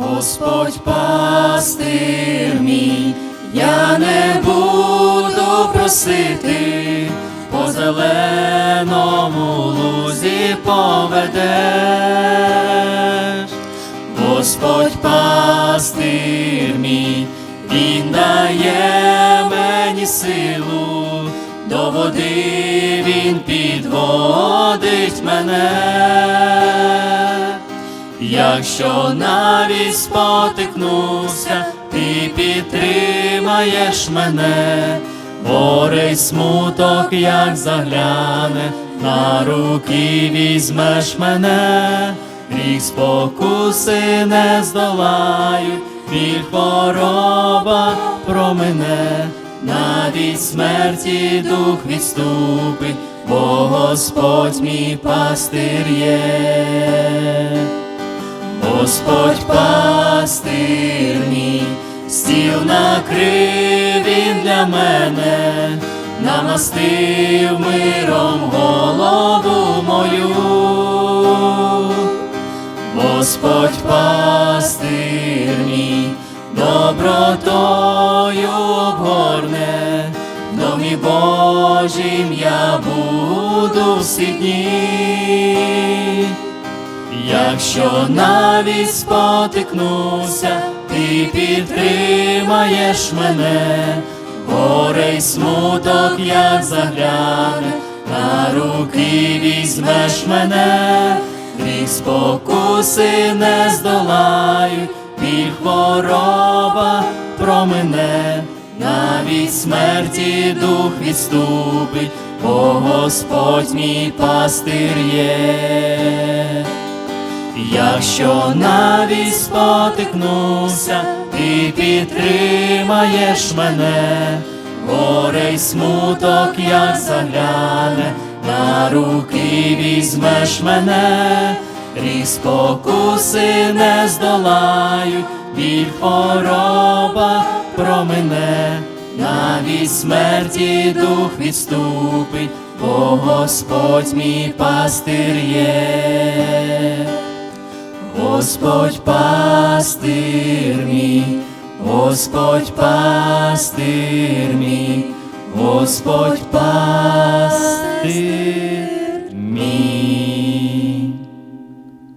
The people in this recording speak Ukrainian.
Господь пастир мій, я не буду просити, по зеленому лузі поведеш. Господь пастир мій, Він дає мені силу, до води Він підводить мене. Якщо навіть спотикнуся, ти підтримаєш мене, горе смуток, як загляне, на руки візьмеш мене, гріх спокуси не здолаю, біль хвороба промине, навіть смерті дух відступить, бо Господь мій пастир є. Господь пастир мій, стіл накрив він для мене, намастив миром голову мою. Господь пастир мій, добротою обгорне, в домі Божім я буду всі дні. Якщо навіть спотикнуся, ти підтримаєш мене, горе й смуток, як загляне, на руки візьмеш мене, гріх спокуси не здолаю, біль хвороба промине, навіть смерті дух відступить, бо Господь мій пастир є. Якщо навіть спотикнуся, ти підтримаєш мене, горе й смуток, як загляне, на руки візьмеш мене, гріх спокуси не здолаю, біль хвороба промине, навіть смерті дух відступить, бо Господь мій пастир є. Господь пастир мій, Господь пастир мій, Господь пастир